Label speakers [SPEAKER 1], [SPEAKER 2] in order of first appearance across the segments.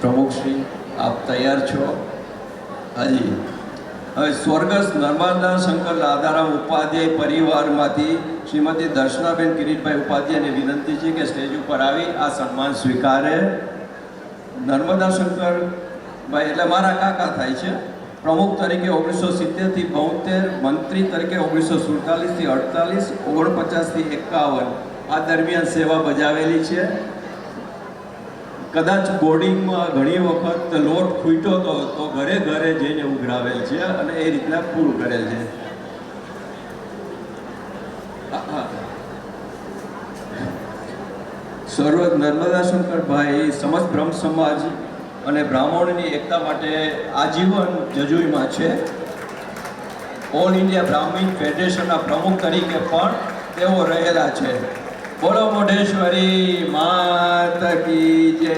[SPEAKER 1] પ્રમુખશ્રી આપ તૈયાર છો? હાજી. હવે સ્વર્ગસ્થ નર્મદા શંકર રાધારામ ઉપાધ્યાય પરિવારમાંથી શ્રીમતી દર્શનાબેન કિરીટભાઈ ઉપાધ્યાયને વિનંતી છે કે સ્ટેજ ઉપર આવી, આ સન્માન સ્વીકારે. નર્મદા શંકર ભાઈ એટલે મારા કાકા થાય છે. પ્રમુખ તરીકે ઓગણીસો સિત્તેરથી બોતેર, મંત્રી તરીકે ઓગણીસો સુડતાલીસથી અડતાલીસ, ઓગણપચાસથી એકાવન. આ દરમિયાન સેવા બજાવેલી છે. કદાચ બોર્ડિંગમાં ઘણી વખત લોટ ખૂટ્યો હતો તો ઘરે ઘરે જઈને ઉઘરાવેલ છે અને એ રીતના પૂરું કરેલ છે. હા, હા. સર્વ નર્મદા શંકરભાઈ સમસ્ત બ્રહ્મ સમાજ અને બ્રાહ્મણની એકતા માટે આજીવન જજુઈમાં છે. ઓલ ઇન્ડિયા બ્રાહ્મણ ફેડરેશનના પ્રમુખ તરીકે પણ તેઓ રહેલા છે. બોલો મોઢેશ્વરી, માત કી જય.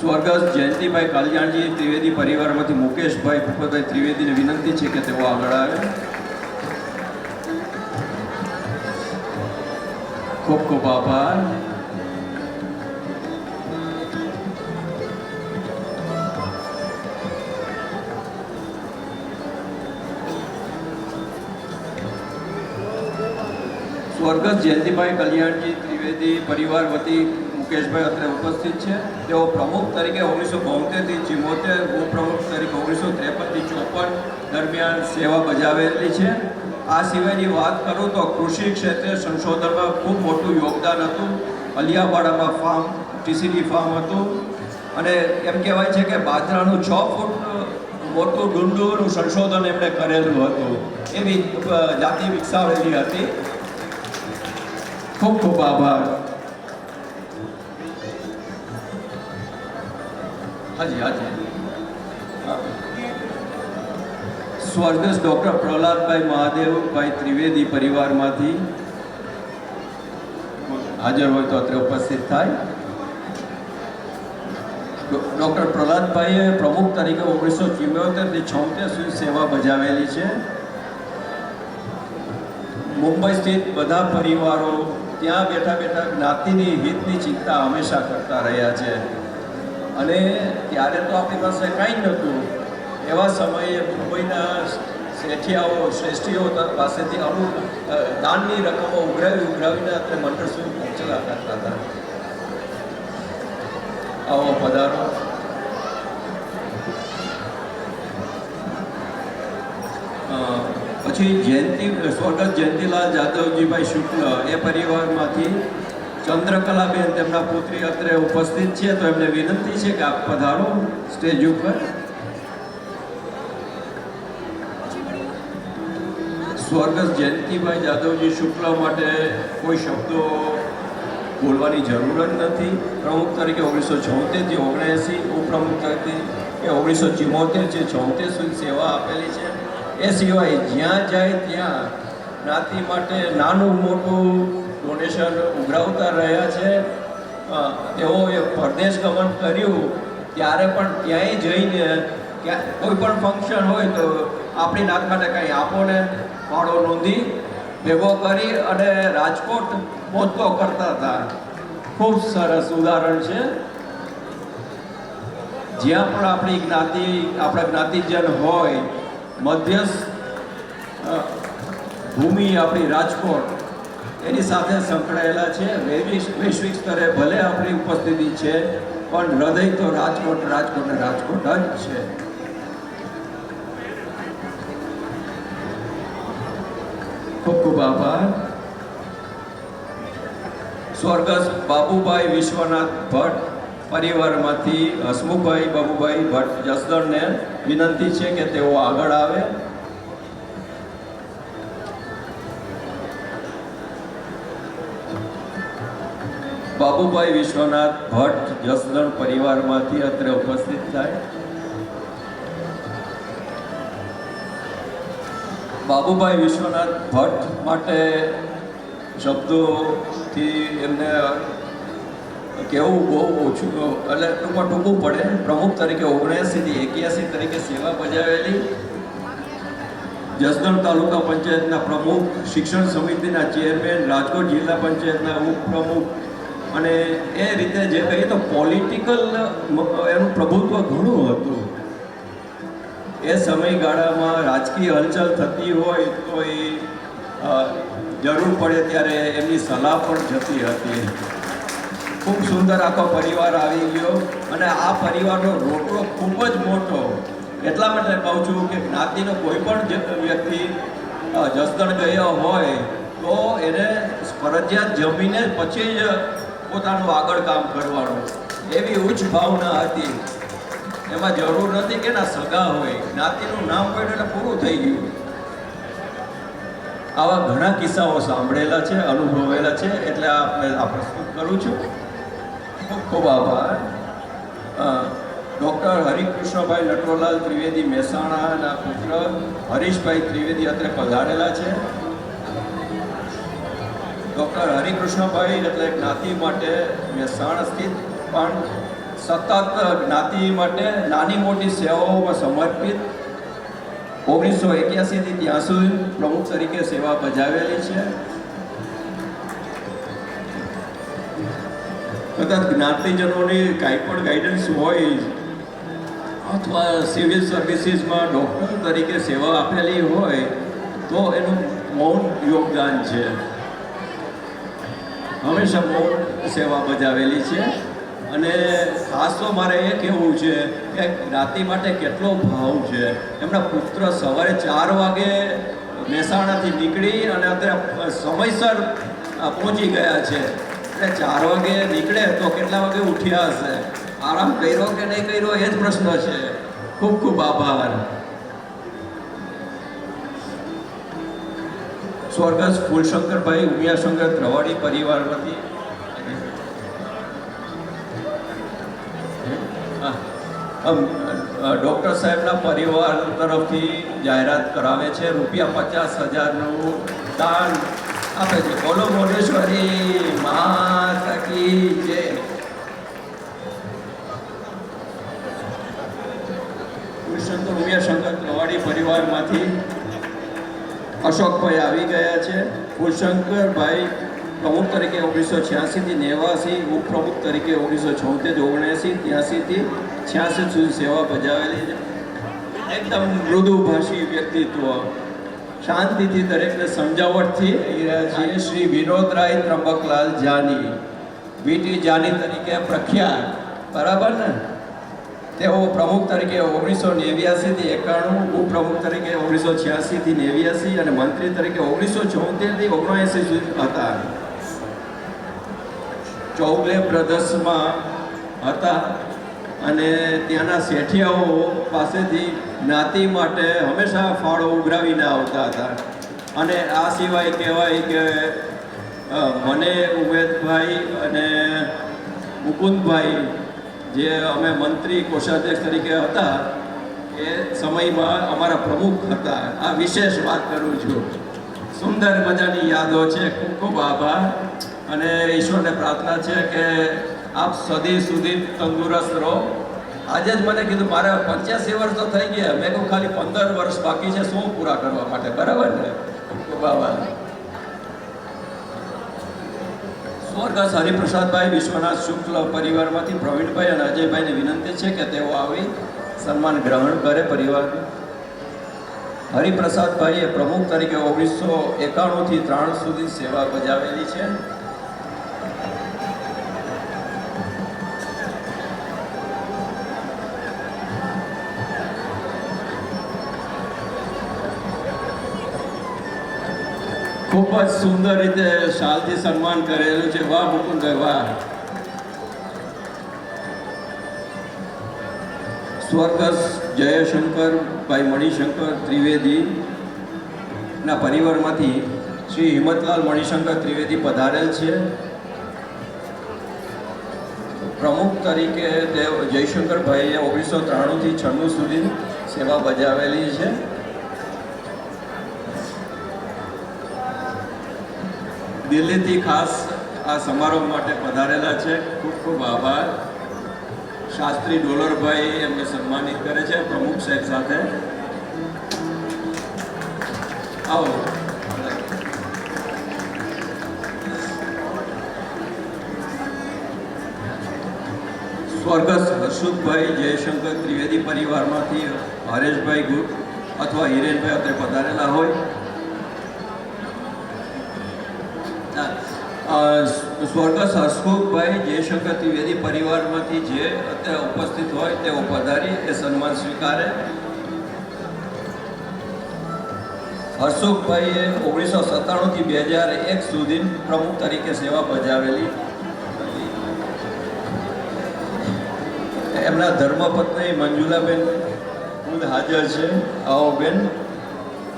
[SPEAKER 1] સ્વર્ગસ્થ જયંતિભાઈ કલ્યાણજી, ત્રિવેદી પરિવારમાંથી મુકેશભાઈ ભૂપતભાઈ ત્રિવેદીને વિનંતી છે કે તેઓ આગળ આવે. ખૂબ ખૂબ આભાર. સ્વર્ગસ્થ જયંતિભાઈ કલ્યાણજી ત્રિવેદી પરિવાર વતી મુકેશભાઈ અત્રે ઉપસ્થિત છે. તેઓ પ્રમુખ તરીકે ઓગણીસો બોતેરથી ચિમોતેર, ઉપપ્રમુખ તરીકે ઓગણીસો ત્રેપનથી ચોપન દરમિયાન સેવા બજાવેલી છે. આ સિવાયની વાત કરું તો કૃષિ ક્ષેત્રે સંશોધનમાં ખૂબ મોટું યોગદાન હતું. અલિયાવાડામાં ફાર્મ, ટીસીડી ફાર્મ હતું. અને એમ કહેવાય છે કે બાજરાનું છ ફૂટ મોટું ડુંડુનું સંશોધન એમણે કરેલું હતું. એવી જાતિ વિકસાવેલી હતી. ખૂબ ખૂબ આભાર હાજી હાજી. સ્વર્ગસ્થ ડૉક્ટર પ્રહલાદભાઈ મહાદેવભાઈ ત્રિવેદી પરિવારમાંથી હાજર હોય તો અત્રે ઉપસ્થિત થાય. ડૉક્ટર પ્રહલાદભાઈએ પ્રમુખ તરીકે ઓગણીસો ચુમ્યોતેરથી છોતેર સુધી સેવા બજાવેલી છે. મુંબઈ સ્થિત બધા પરિવારો ત્યાં બેઠા બેઠા જ્ઞાતિની હિતની ચિંતા હંમેશા કરતા રહ્યા છે. અને ત્યારે તો આપણી પાસે કાંઈ નહોતું. એવા સમયે મુંબઈના શેઠિયાઓ, શ્રેષ્ઠીઓ પાસેથી અમુક દાનની રકમો ઉઘરાવી, ઉઘરાવીને આપણે મંડળ સુધી પહોંચેલા કરતા હતા. આવો પધારો. પછી જયંતિ સ્વર્ગસ્થ જયંતિલાલ જાદવજીભાઈ શુક્લ એ પરિવારમાંથી ચંદ્રકલાબેન તેમના પુત્રી અત્રે ઉપસ્થિત છે, તો એમને વિનંતી છે કે આપ પધારો સ્ટેજ ઉપર. સ્વર્ગસ્થ જયંતિભાઈ જાદવજી શુક્લ માટે કોઈ શબ્દો બોલવાની જરૂર જ નથી. પ્રમુખ તરીકે ઓગણીસો છોતેરથી ઓગણએંસી, ઉપપ્રમુખ તરીકે ઓગણીસો ચુમ્મોતેર છે છોતેર સુધી સેવા આપેલી છે. એ સિવાય જ્યાં જાય ત્યાં જ્ઞાતિ માટે નાનું મોટું ડોનેશન ઉઘરાવતા રહ્યા છે. તેઓએ પરદેશ ગમન કર્યું, ત્યારે પણ ત્યાંય જઈને ક્યાં, કોઈ પણ ફંક્શન હોય તો આપણી નાત માટે કંઈ આપો ને ફાળો નોંધી ભેગો કરી અને રાજકોટ પહોંચતો કરતા હતા. ખૂબ સરસ ઉદાહરણ છે. જ્યાં પણ આપણી જ્ઞાતિ, આપણા જ્ઞાતિજન હોય મધ્યસ્થ ભૂમિ આપણી રાજકોટ. એની સાથે સંકળાયેલા છે. વૈશ્વિક સ્તરે ભલે આપણી ઉપસ્થિતિ છે, પણ હૃદય તો રાજકોટ રાજકોટ રાજકોટ જ છે. ખૂબ ખૂબ આભાર. સ્વર્ગસ્થ બાબુભાઈ વિશ્વનાથ ભટ્ટ પરિવારમાંથી હસમુખભાઈ, બાબુભાઈ ભટ્ટ જસદણને વિનંતી છે કે તેઓ આગળ આવે. બાબુભાઈ વિશ્વનાથ ભટ્ટ જસદણ પરિવારમાંથી અત્રે ઉપસ્થિત થાય. બાબુભાઈ વિશ્વનાથ ભટ્ટ માટે શબ્દોથી એમને કહેવું બહુ ઓછું. એટલે ટૂંકમાં ટૂંકું પડે. પ્રમુખ તરીકે ઓગણએંસીથી એક્યાસી તરીકે સેવા બજાવેલી જસદણ તાલુકા પંચાયતના પ્રમુખ, શિક્ષણ સમિતિના ચેરમેન, રાજકોટ જિલ્લા પંચાયતના ઉપપ્રમુખ અને એ રીતે જે કહીએ તો પોલિટિકલ એનું પ્રભુત્વ ઘણું હતું. એ સમયગાળામાં રાજકીય હલચલ થતી હોય તો એ જરૂર પડે ત્યારે એમની સલાહ પણ જતી હતી. ખૂબ સુંદર આખો પરિવાર આવી ગયો અને આ પરિવારનો રોટલો ખૂબ જ મોટો, એટલા માટે કહું છું કે જ્ઞાતિનો કોઈ પણ વ્યક્તિ જસદણ ગયો હોય, તો એને ફરજિયાત જમીને પછી જ પોતાનું આગળ કામ કરવાનું. એવી ઉચ્ચ ભાવના હતી. એમાં જરૂર નથી કે ના સગા હોય. જ્ઞાતિનું નામ પડ્યું એટલે પૂરું થઈ ગયું. આવા ઘણા કિસ્સાઓ સાંભળેલા છે, અનુભવેલા છે, એટલે આ આ પ્રસ્તુત કરું છું. ખૂબ ખૂબ આભાર. ડૉક્ટર હરિકૃષ્ણભાઈ નટવરલાલ ત્રિવેદી મહેસાણાના પુત્ર હરીશભાઈ ત્રિવેદી અત્રે પધારેલા છે. ડૉક્ટર હરિકૃષ્ણભાઈ એટલે જ્ઞાતિ માટે મહેસાણા સ્થિત, પણ સતત જ્ઞાતિ માટે નાની મોટી સેવાઓમાં સમર્પિત ઓગણીસો એક્યાસીથી ત્યાં સુધી પ્રમુખ તરીકે સેવા બજાવેલી છે. કદાચ જ્ઞાતિજનોની કાંઈ પણ ગાઈડન્સ હોય, અથવા સિવિલ સર્વિસીસમાં ડૉક્ટર તરીકે સેવા આપેલી હોય, તો એનું મૌન યોગદાન છે. હંમેશા મૌન સેવા બજાવેલી છે. અને ખાસ તો મારે એ કહેવું છે કે જ્ઞાતિ માટે કેટલો ભાવ છે. એમના પુત્ર સવારે ચાર વાગે મહેસાણાથી નીકળી અને અત્યારે સમયસર પહોંચી ગયા છે. એટલે ચાર વાગે નીકળે તો કેટલા વાગે ઉઠ્યા હશે? આરામ કર્યો કે નહીં કર્યો એ જ પ્રશ્ન છે. ખૂબ ખૂબ આભાર. સ્વર્ગસ્થ ફૂલશંકરભાઈ ઉમિયાશંકર ત્રવાડી પરિવારમાંથી હા. ડૉક્ટર સાહેબના પરિવાર તરફથી જાહેરાત કરાવે છે. રૂપિયા પચાસ હજારનું દાન આપે છે. બોલો મોઢેશ્વરી માતા કી જય. કૃષ્ણ ઉમિયાશંકર કવાડી પરિવારમાંથી અશોકભાઈ આવી ગયા છે. ફૂલશંકરભાઈ પ્રમુખ તરીકે ઓગણીસો છ્યાસીથી નેવાસી, ઉપપ્રમુખ તરીકે ઓગણીસો છોતેર ઓગણસી, ત્યાસીથી છ્યાસી સુધી સેવા બજાવેલી છે. એકદમ મૃદુભાષી વ્યક્તિત્વ. શાંતિથી દરેકને સમજાવટથી કહી રહ્યા છીએ શ્રી વિનોદરાય ત્રંબકલાલ જાની. વીટી જાની તરીકે પ્રખ્યાત. બરાબર ને? તેઓ પ્રમુખ તરીકે ઓગણીસો નેવ્યાસીથી એકાણું, ઉપપ્રમુખ તરીકે ઓગણીસો છ્યાસીથી નેવ્યાસી અને મંત્રી તરીકે ઓગણીસો ચોતેરથી ઓગણએંસી સુધી હતા. ચૌલે બ્રધર્સમાં હતા. અને ત્યાંના શેઠિયાઓ પાસેથી જ્ઞાતિ માટે હંમેશા ફાળો ઉઘરાવીને આવતા હતા. અને આ સિવાય કહેવાય કે મને ઉમેદભાઈ અને મુકુંદભાઈ, જે અમે મંત્રી કોષાધ્યક્ષ તરીકે હતા, એ સમયમાં અમારા પ્રમુખ હતા. આ વિશેષ વાત કરું છું. સુંદર મજાની યાદો છે. ખૂબ ખૂબ આભાર. અને ઈશ્વરને પ્રાર્થના છે કે આપ સદી સુધી તંદુરસ્ત રહો. આજે જ મને કીધું, મારે પંચ્યાસી વર્ષ તો થઈ ગયા. મેં કહું ખાલી પંદર વર્ષ બાકી છે, શું પૂરા કરવા માટે? બરાબર ને? બાબા. સ્વર્ગસ્થ હરિપ્રસાદભાઈ, વિશ્વનાથ શુક્લ પરિવારમાંથી પ્રવીણભાઈ અને અજયભાઈને વિનંતી છે કે તેઓ આવી સન્માન ગ્રહણ કરે પરિવારનું. હરિપ્રસાદભાઈએ પ્રમુખ તરીકે ઓગણીસો એકાણુંથી ત્રાણું સુધી સેવા બજાવેલી છે. ખૂબ જ સુંદર રીતે શાલથી સન્માન કરેલું છે. વાહ મુકુંદભાઈ વાહ. સ્વર્ગસ્થ જયશંકરભાઈ મણિશંકર ત્રિવેદી ના પરિવારમાંથી શ્રી હિંમતલાલ મણિશંકર ત્રિવેદી પધારેલ છે. પ્રમુખ તરીકે તે જયશંકરભાઈએ ઓગણીસો ત્રાણુંથી છન્નું સુધી સેવા બજાવેલી છે. દિલ્હીથી ખાસ આ સમારોહ માટે પધારેલા છે. ખૂબ ખૂબ આભાર. શાસ્ત્રી ડોલરભાઈ એમને સન્માનિત કરે છે, પ્રમુખ સાહેબ સાથે. આવો. સ્વર્ગસ્થ હર્ષુભાઈ જયશંકર ત્રિવેદી પરિવારમાંથી હરેશભાઈ ગુપ્ત અથવા હિરેનભાઈ અત્યારે પધારેલા હોય. સ્વર્ગસ્થ હસમુખભાઈ જયશંકર ત્રિવેદી પરિવારમાંથી જે અત્યારે ઉપસ્થિત હોય તેઓ પધારી એ સન્માન સ્વીકારે. હર્ષુખભાઈએ ઓગણીસો સત્તાણુંથી બે હજાર એક સુધી પ્રમુખ તરીકે સેવા બજાવેલી. એમના ધર્મપત્ની મંજુલાબેન ખુદ હાજર છે. આવો બેન.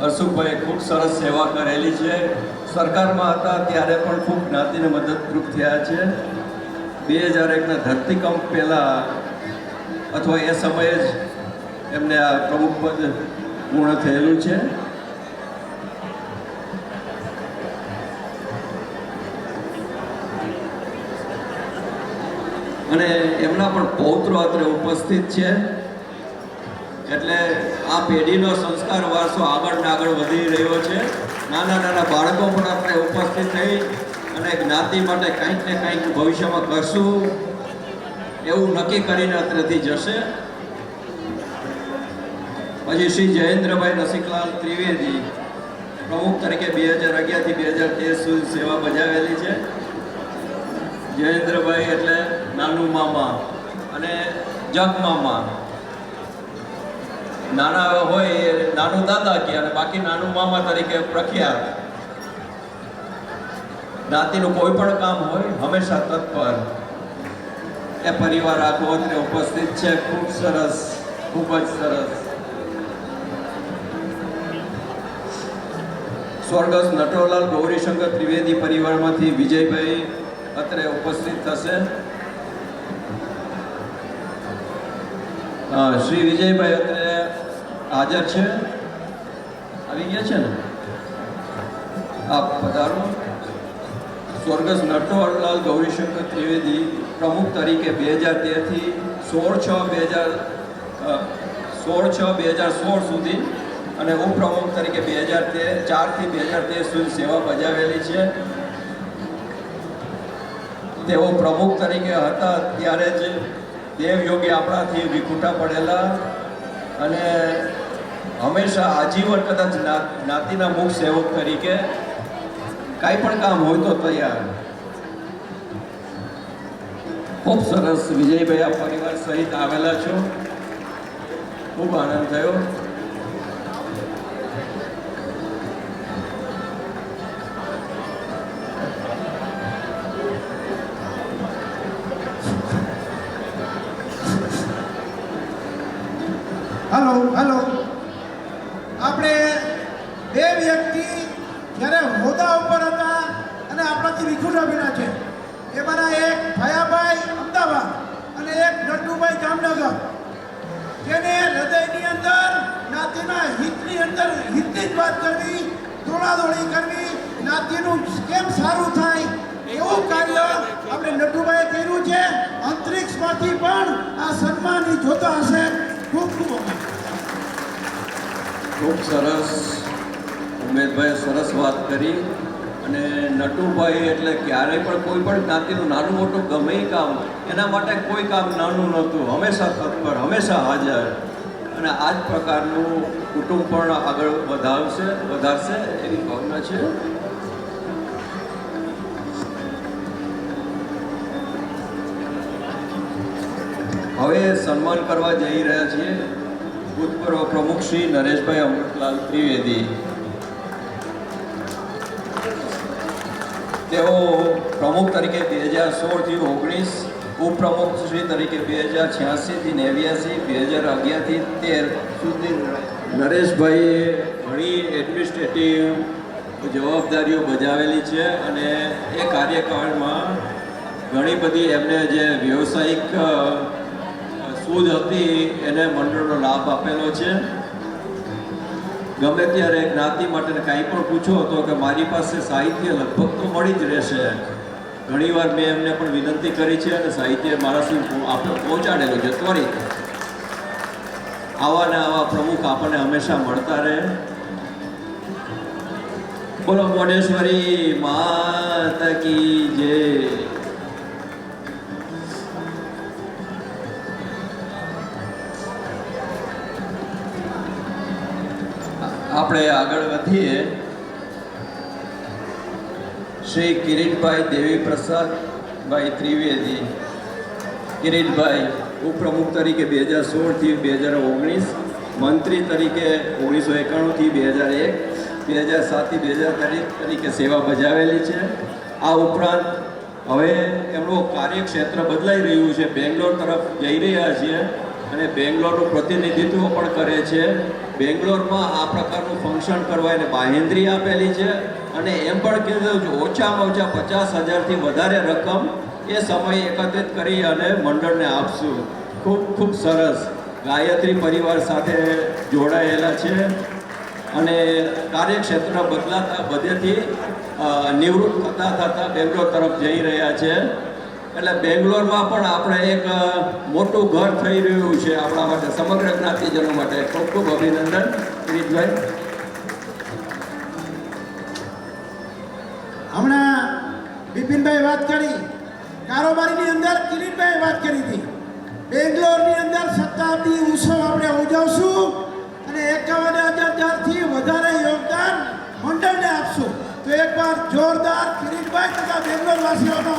[SPEAKER 1] હર્ષુભાઈએ ખૂબ સરસ સેવા કરેલી છે. સરકારમાં હતા ત્યારે પણ ખૂબ જ્ઞાતિને મદદરૂપ થયા છે. બે હજાર એકના ધરતીકંપ પહેલાં અથવા એ સમયે જ એમને આ પ્રમુખ પદ પૂર્ણ થયેલું છે. અને એમના પણ પૌત્રો અત્રે ઉપસ્થિત છે. એટલે આ પેઢીનો સંસ્કાર વારસો આગળ ને આગળ વધી રહ્યો છે. નાના નાના બાળકો પણ આપણે ઉપસ્થિત થઈ અને જ્ઞાતિ માટે કંઈક ને કંઈક ભવિષ્યમાં કરશું. એવું નક્કી કરીને અત્રેથી જશે. પછી શ્રી જયેન્દ્રભાઈ રસિકલાલ ત્રિવેદી પ્રમુખ તરીકે બે હજાર અગિયારથી બે હજાર તેર સુધી સેવા બજાવેલી છે. જયેન્દ્રભાઈ એટલે નાનું મામા અને જગ મામા. નાના હોય એ નાનું દાદા કે અને બાકી નાનું મામા તરીકે પ્રખ્યાત. જ્ઞાતિનું કોઈ પણ કામ હોય, હંમેશા તત્પર. એ પરિવાર આખો અત્રે ઉપસ્થિત છે, ખૂબ સરસ, ખૂબ જ સરસ. સ્વર્ગસ્થ નટવરલાલ ગૌરીશંકર ત્રિવેદી પરિવારમાંથી વિજયભાઈ અત્રે ઉપસ્થિત થશે. શ્રી વિજયભાઈ અત્રે હાજર છે. આવી ગયા છે ને? આપ પધારો. સ્વર્ગસ્થ નટવરલાલ ગૌરીશંકર ત્રિવેદી પ્રમુખ તરીકે બે હજાર તેરથી સોળ છ બે હજાર સોળ છ બે હજાર સોળ સુધી અને ઉપપ્રમુખ તરીકે બે હજાર તેર ચારથી બે હજાર તેર સુધી સેવા બજાવેલી છે. તેઓ પ્રમુખ તરીકે હતા ત્યારે જ દેવયોગી આપણાથી વિખૂટા પડેલા અને હંમેશા આજીવન કદાચ જ્ઞા- જ્ઞાતિના મુખ સેવક તરીકે કાંઈ પણ કામ હોય તો તૈયાર. ખૂબ સરસ વિજયભાઈ આ પરિવાર સહિત આવેલા છો. ખૂબ આનંદ થયો.
[SPEAKER 2] હલો હલો હિતની અંદર હિતની જ વાત કરવી દોડાદોડી કરવી જ્ઞાતિનું કેમ સારું થાય એવું કાર્ય આપણે નટુભાઈએ કર્યું છે. અંતરિક્ષમાંથી પણ આ સન્માન જોતા હશે. ખૂબ ખૂબ
[SPEAKER 1] ખૂબ સરસ. ઉમેદભાઈએ સરસ વાત કરી. અને નટુભાઈ એટલે ક્યારેય પણ કોઈ પણ જ્ઞાતિનું નાનું મોટું ગમે કામ એના માટે કોઈ કામ નાનું નહોતું. હંમેશા તત્પર, હંમેશા હાજર. અને આ જ પ્રકારનું કુટુંબ પણ આગળ વધારશે વધારશે એવી ભાવના છે. હવે સન્માન કરવા જઈ રહ્યા છીએ ભૂતપૂર્વ પ્રમુખ શ્રી નરેશભાઈ અમૃતલાલ ત્રિવેદી. તેઓ પ્રમુખ તરીકે બે હજાર સોળથી ઓગણીસ ઉપપ્રમુખ શ્રી તરીકે બે હજાર છ્યાસીથી નેવ્યાસી, બે હજાર અગિયારથી તેર સુધી નરેશભાઈએ ઘણી એડમિનિસ્ટ્રેટિવ જવાબદારીઓ બજાવેલી છે અને એ કાર્યકાળમાં ઘણી બધી એમને જે વ્યવસાયિક સૂઝ હતી એને મંડળનો લાભ આપેલો છે. ગમે ત્યારે જ્ઞાતિ માટે કાંઈ પણ પૂછો તો કે મારી પાસે સાહિત્ય લગભગ તો મળી જ રહેશે. ઘણીવાર મેં એમને પણ વિનંતી કરી છે અને સાહિત્ય મારા સુધી આપણે પહોંચાડેલું છે ત્વરિત. આવા ને આવા પ્રમુખ આપણને હંમેશા મળતા રહે. બોલો, મોઢેશ્વરી માતા કી જય. આપણે આગળ વધીએ. શ્રી કિરીટભાઈ દેવી પ્રસાદભાઈ ત્રિવેદી. કિરીટભાઈ, ઉપપ્રમુખ તરીકે બે હજાર સોળથી બે હજાર ઓગણીસ, મંત્રી તરીકે ઓગણીસો એકાણુંથી બે હજાર એક, બે હજાર સાતથી બે હજાર તરીકે સેવા બજાવેલી છે. આ ઉપરાંત હવે એમનું કાર્યક્ષેત્ર બદલાઈ રહ્યું છે. બેંગ્લોર તરફ જઈ રહ્યા છીએ અને બેંગ્લોરનું પ્રતિનિધિત્વ પણ કરે છે. બેંગ્લોરમાં આ પ્રકારનું ફંક્શન કરવા એને બાહેન્દ્રી આપેલી છે. અને એમ પણ કીધું ઓછામાં ઓછા પચાસ હજારથી વધારે રકમ એ સમયે એકત્રિત કરી અને મંડળને આપશું. ખૂબ ખૂબ સરસ. ગાયત્રી પરિવાર સાથે જોડાયેલા છે અને કાર્યક્ષેત્ર બદલાતા બધેથી નિવૃત્ત થતાં થતા બેંગ્લોર તરફ જઈ રહ્યા છે. એટલે બેંગ્લોરમાં પણ આપણે એક મોટું ઘર થઈ રહ્યું છે આપણા માટે, સમગ્ર જ્ઞાતિજનો માટે. ખૂબ ખૂબ અભિનંદન કિરીટભાઈ
[SPEAKER 2] હમણાં બિપિનભાઈ વાત કરી, કારોબારીની અંદર કિરીટભાઈ વાત કરી હતી. બેંગ્લોરની અંદર શતાબ્દી ઉત્સવ આપણે ઉજવશું અને એકાવન હજારથી વધારે યોગદાન મંડળને આપશું. તો એકવાર જોરદાર કિરીટભાઈ તથા બેંગ્લોર વાસીઓનો